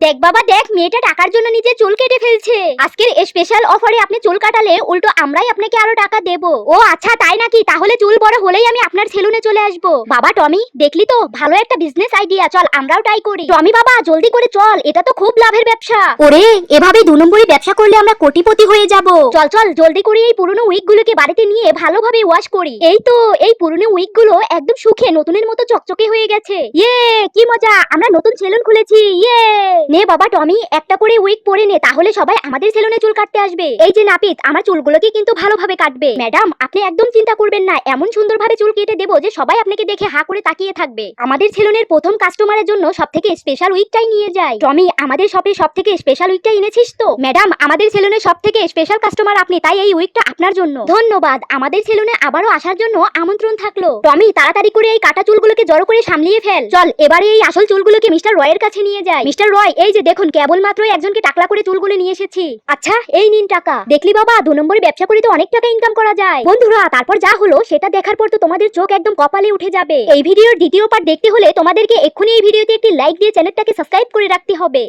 দেখ বাবা, দেখ, মেয়েটা টাকার জন্য নিজে চুল কেটে ফেলছে। আজকের স্পেশাল অফারে আপনি চুল কাটালে উল্টো আমরাই আপনাকে আরও টাকা দেব। ও আচ্ছা তাই নাকি? তাহলে চুল বড় হলেই আমি আপনার সেলুনে চলে আসব। বাবা, টমি, দেখলি তো? ভালো একটা বিজনেস আইডিয়া চল আমরাও ট্রাই করি। টমি বাবা, জলদি করে চল, এটা তো খুব লাভের ব্যবসা। ওরে, এভাবে দু নম্বরই ব্যবসা করলে আমরা কোটিপতি হয়ে যাব। চল চল, জলদি করে এই পুরনো উইক গুলোকে বাড়িতে নিয়ে ভালোভাবে ওয়াশ করি। এই তো, এই পুরনো উইকগুলো একদম শুকিয়ে নতুনের মতো চকচকে হয়ে গেছে। ইয়ে কি মজা! আমরা নতুন সেলুন খুলেছি। ইয়ে! নে বাবা টমি, একটা করে উইক পরে নে, তাহলে সবাই আমাদের সেলুনে চুল কাটতে আসবে। এই যে নাপিত, আমার চুলগুলোকে কিন্তু ভালোভাবে কাটবে। ম্যাডাম, আপনি একদম চিন্তা করবেন না, এমন সুন্দরভাবে চুল কেটে দেবো যে সবাই আপনাকে দেখে হা করে তাকিয়ে থাকবে। আমাদের সেলুনের প্রথম কাস্টমারের জন্য সব থেকে স্পেশাল উইকটাই নিয়ে যায়। টমি, আমাদের শপে সব থেকে স্পেশাল উইকটা এনেছিস তো? ম্যাডাম, আমাদের সেলুনে সব থেকে স্পেশাল কাস্টমার আপনি, তাই এই উইকটা আপনার জন্য। ধন্যবাদ, আমাদের সেলুনে আবারও আসার জন্য আমন্ত্রণ থাকল। টমি, তাড়াতাড়ি করে এই কাটা চুলগুলোকে জড়ো করে সামলিয়ে ফেল। চল, এবারে এই আসল চুলগুলোকে মিস্টার রয়ের কাছে নিয়ে যাই। মিস্টার রয় এই যে দেখুন কেবলমাত্র একজনকে টাকলা করে চুলগুলো নিয়ে এসেছি। আচ্ছা এই নিন টাকা। দেখলি বাবা, দু নম্বরে ব্যবসা করে তো অনেক টাকা ইনকাম করা যায়। বন্ধুরা, তারপর যা হলো, সেটা দেখার পর তো তোমাদের চোখ একদম কপালে উঠে যাবে। এই ভিডিওর দ্বিতীয় পার্ট দেখতে হলে তোমাদেরকে এক্ষুনি এই ভিডিওতে একটি লাইক দিয়ে চ্যানেলটাকে সাবস্ক্রাইব করে রাখতে হবে।